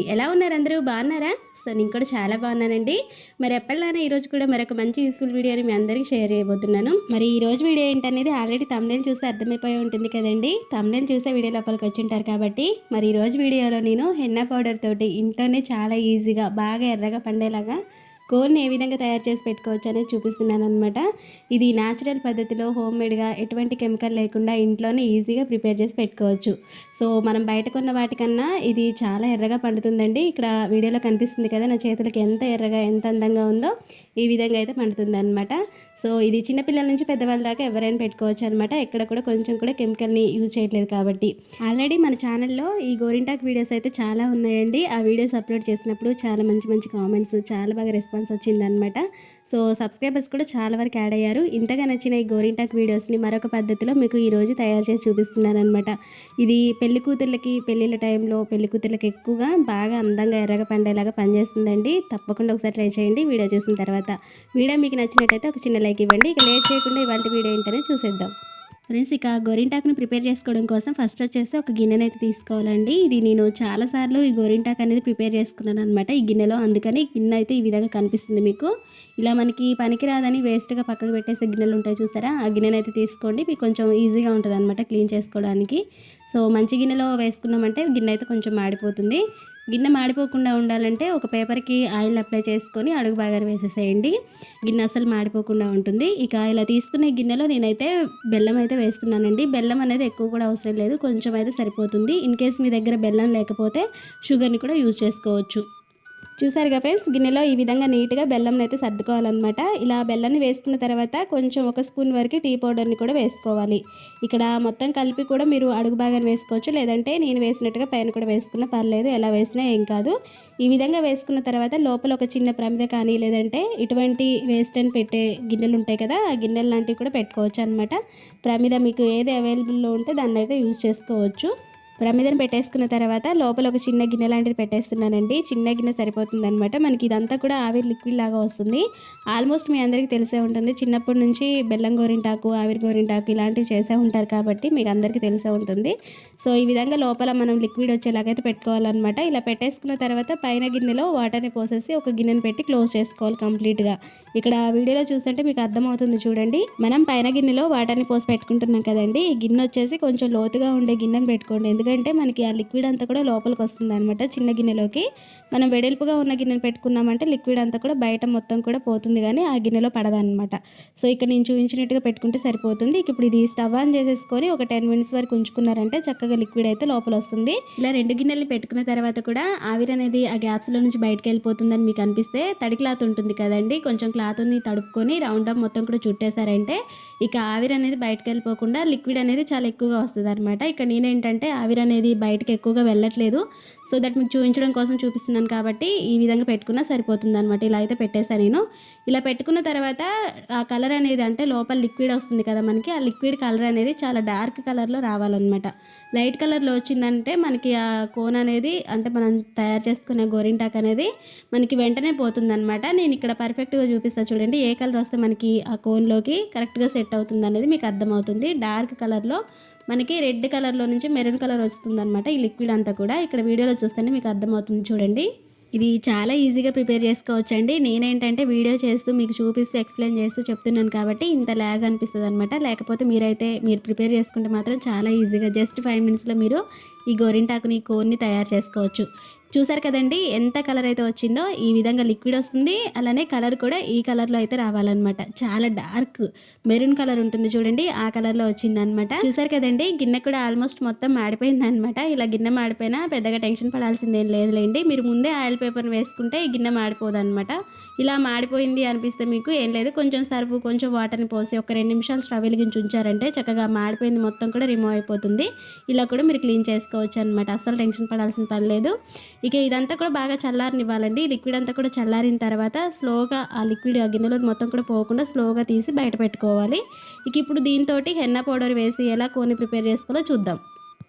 నమస్తే ఎలా ఉన్నారు అందరూ? బాగున్నారా? సో నేను కూడా చాలా బాగున్నానండి. మరి ఎప్పటిలానే ఈరోజు కూడా మరొక మంచి యూస్ఫుల్ వీడియోని మీ అందరికీ షేర్ చేయబోతున్నాను. మరి ఈ రోజు వీడియో ఏంటనేది ఆల్రెడీ తమిళ చూస్తే అర్థమైపోయి ఉంటుంది కదండి. తమిళ చూసే వీడియో లోపలికి వచ్చి ఉంటారు కాబట్టి మరి ఈరోజు వీడియోలో నేను హెన్నా పౌడర్ తోటి ఇంట్లోనే చాలా ఈజీగా బాగా ఎర్రగా పండేలాగా కోర్ని ఏ విధంగా తయారు చేసి పెట్టుకోవచ్చు అనేది చూపిస్తున్నాను అనమాట ఇది న్యాచురల్ పద్ధతిలో హోమ్ మేడ్గా ఎటువంటి కెమికల్ లేకుండా ఇంట్లోనే ఈజీగా ప్రిపేర్ చేసి పెట్టుకోవచ్చు. సో మనం బయట కొన్న వాటికన్నా ఇది చాలా ఎర్రగా పండుతుందండి. ఇక్కడ వీడియోలో కనిపిస్తుంది కదా నా చేతులకి ఎంత ఎర్రగా ఎంత అందంగా ఉందో ఈ విధంగా అయితే పండుతుంది అనమాట సో ఇది చిన్నపిల్లల నుంచి పెద్దవాళ్ళ దాకా ఎవరైనా పెట్టుకోవచ్చు అనమాట ఎక్కడ కూడా కొంచెం కూడా కెమికల్ని యూజ్ చేయట్లేదు కాబట్టి. ఆల్రెడీ మన ఛానల్లో ఈ గోరింటాక్ వీడియోస్ అయితే చాలా ఉన్నాయండి. ఆ వీడియోస్ అప్లోడ్ చేసినప్పుడు చాలా మంచి మంచి కామెంట్స్ చాలా బాగా రెస్పాన్స్ రెస్పాన్స్ వచ్చిందనమాట సో సబ్స్క్రైబర్స్ కూడా చాలా వరకు యాడ్ అయ్యారు. ఇంతగా నచ్చిన ఈ గోరింటాక్ వీడియోస్ని మరొక పద్ధతిలో మీకు ఈరోజు తయారు చేసి చూపిస్తున్నాను అనమాట ఇది పెళ్ళి కూతుర్లకి పెళ్ళిళ్ళ టైంలో పెళ్ళి కూతుర్లకి ఎక్కువగా బాగా అందంగా ఎర్రగా పండేలాగా పనిచేస్తుందండి. తప్పకుండా ఒకసారి ట్రై చేయండి వీడియో చూసిన తర్వాత. వీడియో మీకు నచ్చినట్టయితే ఒక చిన్న లైక్ ఇవ్వండి. ఇక లేట్ చేయకుండా ఇవాళ వీడియో ఏంటనే చూసేద్దాం. ఫ్రెండ్స్ ఇక గోరింటాకుని ప్రిపేర్ చేసుకోవడం కోసం ఫస్ట్ వచ్చేసి ఒక గిన్నెనైతే అయితే తీసుకోవాలండి. ఇది నేను చాలాసార్లు ఈ గోరింటాకు అనేది ప్రిపేర్ చేసుకున్నాను అనమాట ఈ గిన్నెలో. అందుకని గిన్నె అయితే ఈ విధంగా కనిపిస్తుంది మీకు. ఇలా మనకి పనికిరాదని వేస్ట్గా పక్కకు పెట్టేసే గిన్నెలు ఉంటాయి చూసారా? ఆ గిన్నెని అయితే తీసుకోండి. మీకు కొంచెం ఈజీగా ఉంటుంది అనమాట క్లీన్ చేసుకోవడానికి. సో మంచి గిన్నెలో వేసుకున్నామంటే గిన్నె అయితే కొంచెం మాడిపోతుంది. గిన్నె మాడిపోకుండా ఉండాలంటే ఒక పేపర్కి ఆయిల్ అప్లై చేసుకొని అడుగు బాగానే వేసేసేయండి. గిన్నె అసలు మాడిపోకుండా ఉంటుంది. ఇక ఇలా తీసుకునే గిన్నెలో నేనైతే బెల్లం అయితే వేస్తున్నానండి. బెల్లం అనేది ఎక్కువ కూడా అవసరం లేదు. కొంచెం అయితే సరిపోతుంది. ఇన్ కేస్ మీ దగ్గర బెల్లం లేకపోతే షుగర్ని కూడా యూజ్ చేసుకోవచ్చు. చూసారుగా ఫ్రెండ్స్? గిన్నెలో ఈ విధంగా నీట్గా బెల్లం అయితే సర్దుకోవాలన్నమాట. ఇలా బెల్లాన్ని వేసుకున్న తర్వాత కొంచెం ఒక స్పూన్ వరకు టీ పౌడర్ని కూడా వేసుకోవాలి. ఇక్కడ మొత్తం కలిపి కూడా మీరు అడుగు బాగానే వేసుకోవచ్చు. లేదంటే నేను వేసినట్టుగా పైన కూడా వేసుకున్న పర్లేదు ఎలా వేసినా ఏం కాదు. ఈ విధంగా వేసుకున్న తర్వాత లోపల ఒక చిన్న ప్రమిద కానీ లేదంటే ఇటువంటి వేస్ట్ అని పెట్టే గిన్నెలు ఉంటాయి కదా ఆ గిన్నెలు లాంటివి కూడా పెట్టుకోవచ్చు అనమాట ప్రమిద మీకు ఏది అవైలబుల్లో ఉంటే దాన్ని అయితే యూజ్ చేసుకోవచ్చు. ప్రమిదను పెట్టేసుకున్న తర్వాత లోపల ఒక చిన్న గిన్నె లాంటిది పెట్టేస్తున్నానండి. చిన్న గిన్నె సరిపోతుంది అనమాట మనకి ఇదంతా కూడా ఆవిరి లిక్విడ్ లాగా వస్తుంది. ఆల్మోస్ట్ మీ అందరికీ తెలిసే ఉంటుంది. చిన్నప్పటి నుంచి బెల్లం గోరింటాకు ఆవిరి గోరింటాకు ఇలాంటివి చేసే ఉంటారు కాబట్టి మీకు అందరికీ తెలిసే ఉంటుంది. సో ఈ విధంగా లోపల మనం లిక్విడ్ వచ్చేలాగైతే పెట్టుకోవాలన్నమాట. ఇలా పెట్టేసుకున్న తర్వాత పైన గిన్నెలో వాటర్ని పోసేసి ఒక గిన్నెని పెట్టి క్లోజ్ చేసుకోవాలి కంప్లీట్గా. ఇక్కడ వీడియోలో చూస్తుంటే మీకు అర్థమవుతుంది చూడండి. మనం పైన గిన్నెలో వాటర్ని పోసి పెట్టుకుంటున్నాం కదండి. ఈ గిన్నె వచ్చేసి కొంచెం లోతుగా ఉండే గిన్నెని పెట్టుకోండి. ఎందుకంటే ఎందుకంటే మనకి ఆ లిక్విడ్ అంతా కూడా లోపలికి వస్తుంది అనమాట చిన్న గిన్నెలోకి. మనం వెడల్పుగా ఉన్న గిన్నెను పెట్టుకున్నామంటే లిక్విడ్ అంతా కూడా బయట మొత్తం కూడా పోతుంది కానీ ఆ గిన్నెలో పడదనమాట సో ఇక్కడ నేను చూపించినట్టుగా పెట్టుకుంటే సరిపోతుంది. ఇప్పుడు ఇది స్టవ్ ఆన్ చేసేసుకొని ఒక టెన్ మినిట్స్ వరకు ఉంచుకున్నారంటే చక్కగా లిక్విడ్ అయితే లోపల వస్తుంది. ఇలా రెండు గిన్నెలు పెట్టుకున్న తర్వాత కూడా ఆవిరి అనేది ఆ గ్యాప్స్లో నుంచి బయటకు వెళ్ళిపోతుందని మీకు అనిపిస్తే తడి క్లాత్ ఉంటుంది కదండి. కొంచెం క్లాత్ని తడుపుకొని రౌండ్ అప్ మొత్తం కూడా చుట్టేశారంటే ఇక ఆవిరి అనేది బయటకు వెళ్ళిపోకుండా లిక్విడ్ అనేది చాలా ఎక్కువగా వస్తుంది అనమాట ఇక నేనేంటంటే ఆవిరి అనేది బయటకు ఎక్కువగా వెళ్ళట్లేదు. సో దట్ మీకు చూపించడం కోసం చూపిస్తున్నాను కాబట్టి ఈ విధంగా పెట్టుకున్నా సరిపోతుంది అనమాట ఇలా అయితే పెట్టేశాను నేను. ఇలా పెట్టుకున్న తర్వాత ఆ కలర్ అనేది అంటే లోపల లిక్విడ్ వస్తుంది కదా మనకి ఆ లిక్విడ్ కలర్ అనేది చాలా డార్క్ కలర్లో రావాలన్నమాట. లైట్ కలర్లో వచ్చిందంటే మనకి ఆ కోన్ అనేది అంటే మనం తయారు చేసుకునే గోరింటాక్ అనేది మనకి వెంటనే పోతుంది అనమాట నేను ఇక్కడ పర్ఫెక్ట్గా చూపిస్తాను చూడండి. ఏ కలర్ వస్తే మనకి ఆ కోన్లోకి కరెక్ట్గా సెట్ అవుతుంది అనేది మీకు అర్థమవుతుంది. డార్క్ కలర్లో మనకి రెడ్ కలర్లో నుంచి మెరూన్ కలర్ వస్తుంది అనమాట ఈ లిక్విడ్ అంతా కూడా. ఇక్కడ వీడియోలో చూస్తేనే మీకు అర్థమవుతుంది చూడండి. ఇది చాలా ఈజీగా ప్రిపేర్ చేసుకోవచ్చు అండి నేనేంటంటే వీడియో చేస్తూ మీకు చూపిస్తూ ఎక్స్ప్లెయిన్ చేస్తూ చెప్తున్నాను కాబట్టి ఇంత ల్యాగ్ అనిపిస్తుంది అనమాట లేకపోతే మీరైతే మీరు ప్రిపేర్ చేసుకుంటే మాత్రం చాలా ఈజీగా జస్ట్ ఫైవ్ మినిట్స్లో మీరు ఈ గోరింటాకుని కోర్ని తయారు చేసుకోవచ్చు. చూసారు కదండి ఎంత కలర్ అయితే వచ్చిందో ఈ విధంగా లిక్విడ్ వస్తుంది. అలానే కలర్ కూడా ఈ కలర్లో అయితే రావాలన్నమాట. చాలా డార్క్ మెరూన్ కలర్ ఉంటుంది చూడండి ఆ కలర్లో వచ్చిందనమాట చూసారు కదండి గిన్నె కూడా ఆల్మోస్ట్ మొత్తం మాడిపోయింది అనమాట ఇలా గిన్నె మాడిపోయినా పెద్దగా టెన్షన్ పడాల్సిందేం లేదులేండి. మీరు ముందే ఆయిల్ పేపర్ని వేసుకుంటే ఈ గిన్నె మాడిపోదు అనమాట ఇలా మాడిపోయింది అనిపిస్తే మీకు ఏం లేదు. కొంచెం సర్ఫ్ కొంచెం వాటర్ని పోసి ఒక రెండు నిమిషాలు స్టవ్ వెలిగించి ఉంచారంటే చక్కగా మాడిపోయింది మొత్తం కూడా రిమూవ్ అయిపోతుంది. ఇలా కూడా మీరు క్లీన్ చేసుకోవచ్చు. అనమాట అస్సలు టెన్షన్ పడాల్సిన పని లేదు. ఇక ఇదంతా కూడా బాగా చల్లారనివ్వాలండి. లిక్విడ్ అంతా కూడా చల్లారిన తర్వాత స్లోగా ఆ లిక్విడ్ ఆ గిన్నెలో మొత్తం కూడా పోకుండా స్లోగా తీసి బయట పెట్టుకోవాలి. ఇక ఇప్పుడు దీంతో హెన్న పౌడర్ వేసి ఎలా కోని ప్రిపేర్ చేసుకోవాలో చూద్దాం.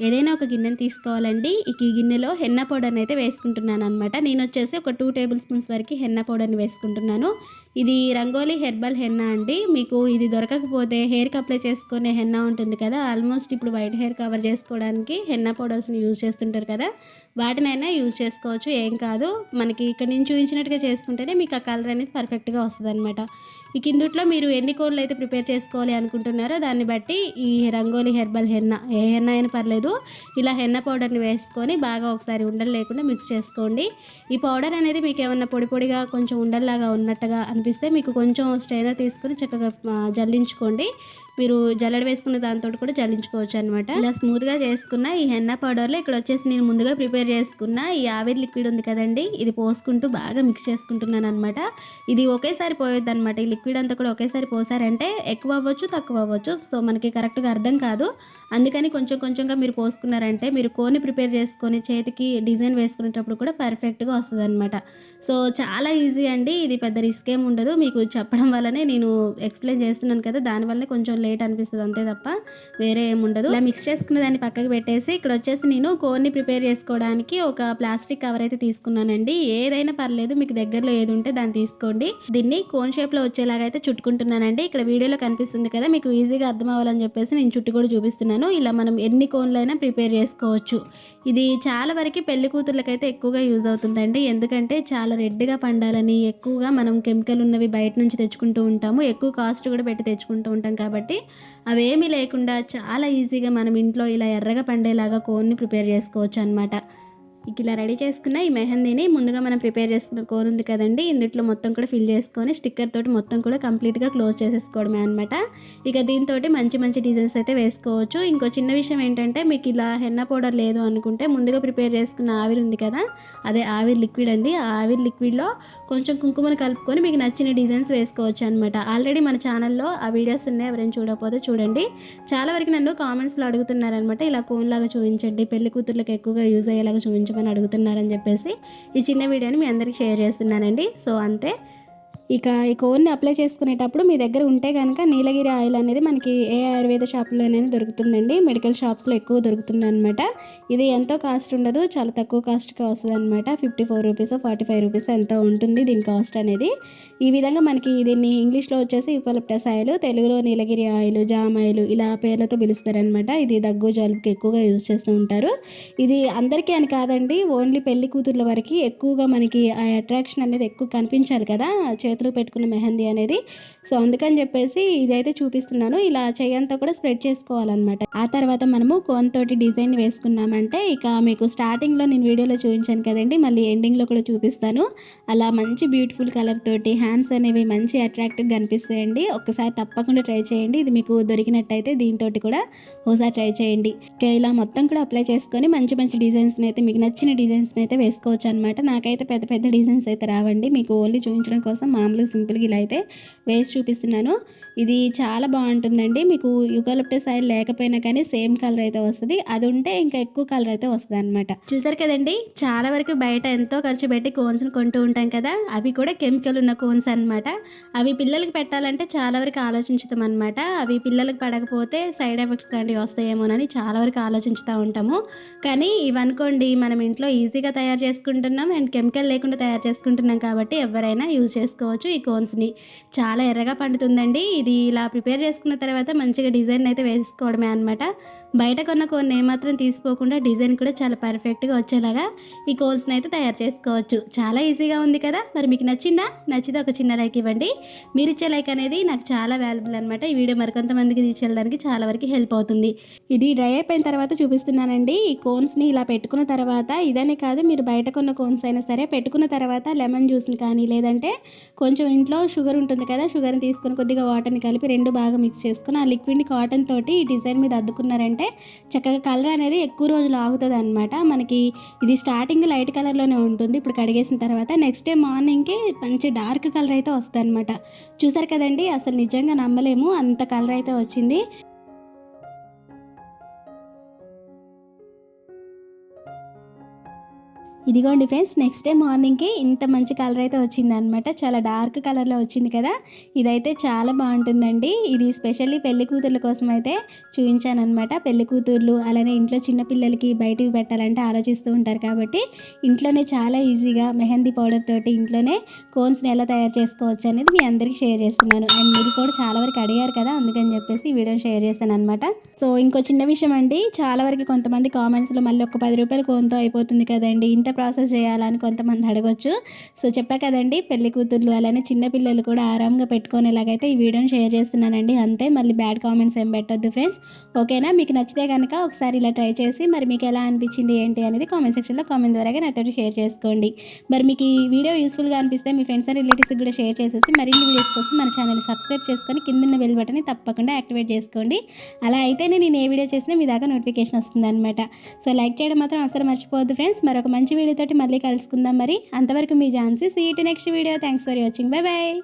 ఏదైనా ఒక గిన్నెని తీసుకోవాలండి. ఈ గిన్నెలో హెన్న పౌడర్ని అయితే వేసుకుంటున్నాను అనమాట నేను వచ్చేసి ఒక టూ టేబుల్ స్పూన్స్ వరకు హెన్న పౌడర్ని వేసుకుంటున్నాను. ఇది రంగోలీ హెర్బల్ హెన్న అండి. మీకు ఇది దొరకకపోతే హెయిర్కి అప్లై చేసుకునే హెన్న ఉంటుంది కదా. ఆల్మోస్ట్ ఇప్పుడు వైట్ హెయిర్ కవర్ చేసుకోవడానికి హెన్న పౌడర్స్ని యూజ్ చేస్తుంటారు కదా. వాటినైనా యూజ్ చేసుకోవచ్చు. ఏం కాదు. మనకి ఇక్కడ నేను చూపించినట్టుగా చేసుకుంటేనే మీకు ఆ కలర్ అనేది పర్ఫెక్ట్గా వస్తుంది అనమాట ఈ కిందుట్లో మీరు ఎన్ని కోన్లు అయితే ప్రిపేర్ చేసుకోవాలి అనుకుంటున్నారో దాన్ని బట్టి ఈ రంగోలీ హెర్బల్ హెన్న. ఏ హెన్న అయినా పర్లేదు. ఇలా హెన్న పౌడర్ని వేసుకొని బాగా ఒకసారి ఉండలు లేకుండా మిక్స్ చేసుకోండి. ఈ పౌడర్ అనేది మీకు ఏమన్నా పొడి పొడిగా కొంచెం ఉండల్లాగా ఉన్నట్టుగా అనిపిస్తే మీకు కొంచెం స్ట్రైనర్ తీసుకొని చక్కగా జల్లించుకోండి. మీరు జల్లెడ వేసుకున్న దాంతో కూడా జల్లించుకోవచ్చు అనమాట ఇలా స్మూత్గా చేసుకున్న ఈ హెన్న పౌడర్లో ఇక్కడ వచ్చేసి నేను ముందుగా ప్రిపేర్ చేసుకున్న ఈ ఆవిరి లిక్విడ్ ఉంది కదండి ఇది పోసుకుంటూ బాగా మిక్స్ చేసుకుంటున్నాను అనమాట ఇది ఒకేసారి పోయొద్దు అనమాట ఈ లిక్విడ్ అంతా కూడా ఒకేసారి పోసారంటే ఎక్కువ అవ్వచ్చు తక్కువ అవ్వచ్చు. సో మనకి కరెక్ట్గా అర్థం కాదు. అందుకని కొంచెం కొంచెంగా మీరు పోసుకున్నారంటే మీరు కోని ప్రిపేర్ చేసుకొని చేతికి డిజైన్ వేసుకునేటప్పుడు కూడా పర్ఫెక్ట్గా వస్తుంది అనమాట సో చాలా ఈజీ అండి. ఇది పెద్ద రిస్క్ ఏమి ఉండదు. మీకు చెప్పడం వల్లనే నేను ఎక్స్ప్లెయిన్ చేస్తున్నాను కదా దానివల్లే కొంచెం లేట్ అనిపిస్తుంది. అంతే తప్ప వేరే ఏమి ఉండదు. ఇలా మిక్స్ చేసుకున్న దాన్ని పక్కకు పెట్టేసి ఇక్కడ వచ్చేసి నేను కోన్ని ప్రిపేర్ చేసుకోవడానికి ఒక ప్లాస్టిక్ కవర్ అయితే తీసుకున్నానండి. ఏదైనా పర్లేదు మీకు దగ్గరలో ఏది ఉంటే దాన్ని తీసుకోండి. దీన్ని కోన్ షేప్లో వచ్చేలాగా అయితే చుట్టుకుంటున్నానండి. ఇక్కడ వీడియోలో కనిపిస్తుంది కదా మీకు ఈజీగా అర్థం అవ్వాలని చెప్పేసి నేను చుట్టు కూడా చూపిస్తున్నాను. ఇలా మనం ఎన్ని అయినా ప్రిపేర్ చేసుకోవచ్చు. ఇది చాలా వరకు పెళ్ళి కూతుర్లకైతే ఎక్కువగా యూజ్ అవుతుందండి. ఎందుకంటే చాలా రెడ్గా పండాలని ఎక్కువగా మనం కెమికల్ ఉన్నవి బయట నుంచి తెచ్చుకుంటూ ఉంటాము. ఎక్కువ కాస్ట్ కూడా పెట్టి తెచ్చుకుంటూ ఉంటాం కాబట్టి అవేమీ లేకుండా చాలా ఈజీగా మనం ఇంట్లో ఇలా ఎర్రగా పండేలాగా కోన్ని ప్రిపేర్ చేసుకోవచ్చు అనమాట ఇలా రెడీ చేసుకున్న ఈ మెహందీని ముందుగా మనం ప్రిపేర్ చేసుకున్న కోన్ ఉంది కదండి. ఇందుట్లో మొత్తం కూడా ఫిల్ చేసుకొని స్టిక్కర్ తోటి మొత్తం కూడా కంప్లీట్గా క్లోజ్ చేసేసుకోవడమే అనమాట ఇక దీంతో మంచి మంచి డిజైన్స్ అయితే వేసుకోవచ్చు. ఇంకో చిన్న విషయం ఏంటంటే మీకు ఇలా హెన్న పౌడర్ లేదు అనుకుంటే ముందుగా ప్రిపేర్ చేసుకున్న ఆవిరి ఉంది కదా అదే ఆవిరి లిక్విడ్ అండి. ఆ ఆవిరి లిక్విడ్లో కొంచెం కుంకుమను కలుపుకొని మీకు నచ్చిన డిజైన్స్ వేసుకోవచ్చు అనమాట ఆల్రెడీ మన ఛానల్లో ఆ వీడియోస్ ఉన్నాయి ఎవరైనా చూడకపోతే చూడండి. చాలా వరకు నన్ను కామెంట్స్లో అడుగుతున్నారనమాట ఇలా కోన్ లాగా చూపించండి. పెళ్ళి కూతుర్లకు ఎక్కువగా యూజ్ అయ్యేలాగా చూపించండి చూపించమని అడుగుతున్నారని చెప్పేసి ఈ చిన్న వీడియోని మీ అందరికి షేర్ చేస్తున్నానండి. సో అంతే. ఇక ఈ కోన్ని అప్లై చేసుకునేటప్పుడు మీ దగ్గర ఉంటే కనుక నీలగిరి ఆయిల్ అనేది మనకి ఏ ఆయుర్వేద షాప్లోనైనా దొరుకుతుందండి. మెడికల్ షాప్స్లో ఎక్కువ దొరుకుతుంది అనమాట ఇది ఎంతో కాస్ట్ ఉండదు చాలా తక్కువ కాస్ట్కి వస్తుంది అనమాట fifty four rupees forty five rupees ఎంతో ఉంటుంది దీని కాస్ట్ అనేది. ఈ విధంగా మనకి దీన్ని ఇంగ్లీష్లో వచ్చేసి యూకలిప్టస్ ఆయిల్ తెలుగులో నీలగిరి ఆయిల్ జామ్ ఆయిల్ ఇలా పేర్లతో పిలుస్తారనమాట ఇది దగ్గు జలుబుకి ఎక్కువగా యూజ్ చేస్తూ ఉంటారు. ఇది అందరికీ అని కాదండి ఓన్లీ పెళ్ళి కూతుర్ల వరకు ఎక్కువగా మనకి ఆ అట్రాక్షన్ అనేది ఎక్కువ కనిపించాలి కదా. చేతులు పెట్టుకున్న మెహందీ అనేది. సో అందుకని చెప్పేసి ఇదైతే చూపిస్తున్నాను. ఇలా చేయంతా కూడా స్ప్రెడ్ చేసుకోవాలన్నమాట. ఆ తర్వాత మనము కోన్ తోటి డిజైన్ వేసుకున్నామంటే ఇక మీకు స్టార్టింగ్లో నేను వీడియోలో చూపించాను కదండి మళ్ళీ ఎండింగ్లో కూడా చూపిస్తాను. అలా మంచి బ్యూటిఫుల్ కలర్ తోటి హ్యాండ్స్ అనేవి మంచి అట్రాక్టివ్గా కనిపిస్తాయండి. ఒక్కసారి తప్పకుండా ట్రై చేయండి. ఇది మీకు దొరికినట్టయితే దీంతో కూడా ఒకసారి ట్రై చేయండి. ఇక ఇలా మొత్తం కూడా అప్లై చేసుకొని మంచి మంచి డిజైన్స్ని అయితే మీకు నచ్చిన డిజైన్స్ని అయితే వేసుకోవచ్చు అనమాట నాకైతే పెద్ద పెద్ద డిజైన్స్ అయితే రావండి. మీకు ఓన్లీ చూపించడం కోసం మామూలుగా సింపుల్గా ఇలా అయితే వేసి చూపిస్తున్నాను. ఇది చాలా బాగుంటుందండి. మీకు యుగాలిప్టస్ ఆయిల్ లేకపోయినా కానీ సేమ్ కలర్ అయితే వస్తుంది. అది ఉంటే ఇంకా ఎక్కువ కలర్ అయితే వస్తుంది అనమాట చూసారు కదండి? చాలా వరకు బయట ఎంతో ఖర్చు పెట్టి కోన్స్ని కొంటూ ఉంటాం కదా? అవి కూడా కెమికల్ ఉన్న కోన్స్ అనమాట అవి పిల్లలకి పెట్టాలంటే చాలా వరకు ఆలోచించుతాం అనమాట అవి పిల్లలకు పడకపోతే సైడ్ ఎఫెక్ట్స్ లాంటివి వస్తాయేమోనని చాలా వరకు ఆలోచించుతూ ఉంటాము. కానీ ఇవనుకోండి మనం ఇంట్లో ఈజీగా తయారు చేసుకుంటున్నాం అండ్ కెమికల్ లేకుండా తయారు చేసుకుంటున్నాం కాబట్టి ఎవరైనా యూజ్ చేసుకోవచ్చు. ఈ కోన్స్ని. చాలా ఎర్రగా పండుతుందండి. ఇది ఇలా ప్రిపేర్ చేసుకున్న తర్వాత మంచిగా డిజైన్ అయితే వేసుకోవడమే అనమాట బయట కొన్న కోన్ ఏమాత్రం తీసుకోకుండా డిజైన్ కూడా చాలా పర్ఫెక్ట్గా వచ్చేలాగా ఈ కోన్స్ని అయితే తయారు చేసుకోవచ్చు. చాలా ఈజీగా ఉంది కదా? మరి మీకు నచ్చిందా? నచ్చితే ఒక చిన్న లైక్ ఇవ్వండి. మీరు ఇచ్చే లైక్ అనేది నాకు చాలా వాల్యుబుల్ అనమాట ఈ వీడియో మరికొంతమందికి తీసుకెళ్ళడానికి చాలా వరకు హెల్ప్ అవుతుంది. ఇది డ్రై అయిపోయిన తర్వాత చూపిస్తున్నానండి. ఈ కోన్స్ని ఇలా పెట్టుకున్న తర్వాత ఇదనే కాదు మీరు బయట కొన్న కోన్స్ అయినా సరే పెట్టుకున్న తర్వాత లెమన్ జ్యూస్ని కానీ లేదంటే కొంచెం ఇంట్లో షుగర్ ఉంటుంది కదా షుగర్ని తీసుకొని కొద్దిగా వాటర్ని కలిపి రెండు బాగా మిక్స్ చేసుకుని ఆ లిక్విడ్ని కాటన్ తోటి ఈ డిజైన్ మీద అద్దుకున్నారంటే చక్కగా కలర్ అనేది ఎక్కువ రోజులు ఆగుతుంది అనమాట మనకి ఇది స్టార్టింగ్ లైట్ కలర్లోనే ఉంటుంది ఇప్పుడు కడిగేసిన తర్వాత నెక్స్ట్ డే మార్నింగ్కి మంచి డార్క్ కలర్ అయితే వస్తుంది అనమాట చూసారు కదండి అసలు నిజంగా నమ్మలేము అంత కలర్ అయితే వచ్చింది. ఇదిగోండి ఫ్రెండ్స్ నెక్స్ట్ డే మార్నింగ్కి ఇంత మంచి కలర్ అయితే వచ్చిందనమాట చాలా డార్క్ కలర్లో వచ్చింది కదా. ఇదైతే చాలా బాగుంటుందండి. ఇది స్పెషల్లీ పెళ్ళి కూతుర్ల కోసం అయితే చూపించాను అనమాట పెళ్ళి కూతుర్లు అలానే ఇంట్లో చిన్న పిల్లలకి బయటికి పెట్టాలంటే ఆలోచిస్తూ ఉంటారు కాబట్టి ఇంట్లోనే చాలా ఈజీగా మెహందీ పౌడర్ తోటి ఇంట్లోనే కోన్స్ని ఎలా తయారు చేసుకోవచ్చు అనేది మీ అందరికీ షేర్ చేస్తున్నాను. అండ్ మీరు కూడా చాలా వరకు అడిగారు కదా అందుకని చెప్పేసి ఈ వీడియో షేర్ చేశాను అనమాట సో ఇంకో చిన్న విషయం అండి. చాలా వరకు కొంతమంది కామెంట్స్లో మళ్ళీ ఒక పది రూపాయలు కోన్తో అయిపోతుంది కదండి. ఇంత ప్రాసెస్ చేయాలని కొంతమంది అడగొచ్చు. సో చెప్పా కదండి పెళ్ళి కూతుర్లు అలానే చిన్నపిల్లలు కూడా ఆరాంగా పెట్టుకునేలాగైతే ఈ వీడియోని షేర్ చేస్తున్నానండి. అంతే మళ్ళీ బ్యాడ్ కామెంట్స్ ఏం పెట్టొద్దు ఫ్రెండ్స్. ఓకేనా? మీకు నచ్చితే కనుక ఒకసారి ఇలా ట్రై చేసి మరి మీకు ఎలా అనిపించింది ఏంటి అనేది కామెంట్ సెక్షన్లో కామెంట్ ద్వారా నాతో షేర్ చేసుకోండి. మరి మీకు ఈ వీడియో యూస్ఫుల్గా అనిపిస్తే మీ ఫ్రెండ్స్ అండ్ రిలేటివ్స్కి కూడా షేర్ చేసేసి మరిన్ని వీడియోస్ కోసం మన ఛానల్ సబ్స్క్రైబ్ చేసుకొని కింద బెల్ బటన్ తప్పకుండా యాక్టివేట్ చేసుకోండి. అలా అయితేనే నేను ఏ వీడియో చేసినా మీ దాకా నోటిఫికేషన్ వస్తుంది అనమాట సో లైక్ చేయడం మాత్రం అసలు మర్చిపోవద్దు ఫ్రెండ్స్. మరొక మంచి వీడియోతోటి మళ్ళీ కలుసుకుందాం మరి. అంతవరకు మీ Jhansi see to next video thanks for watching bye bye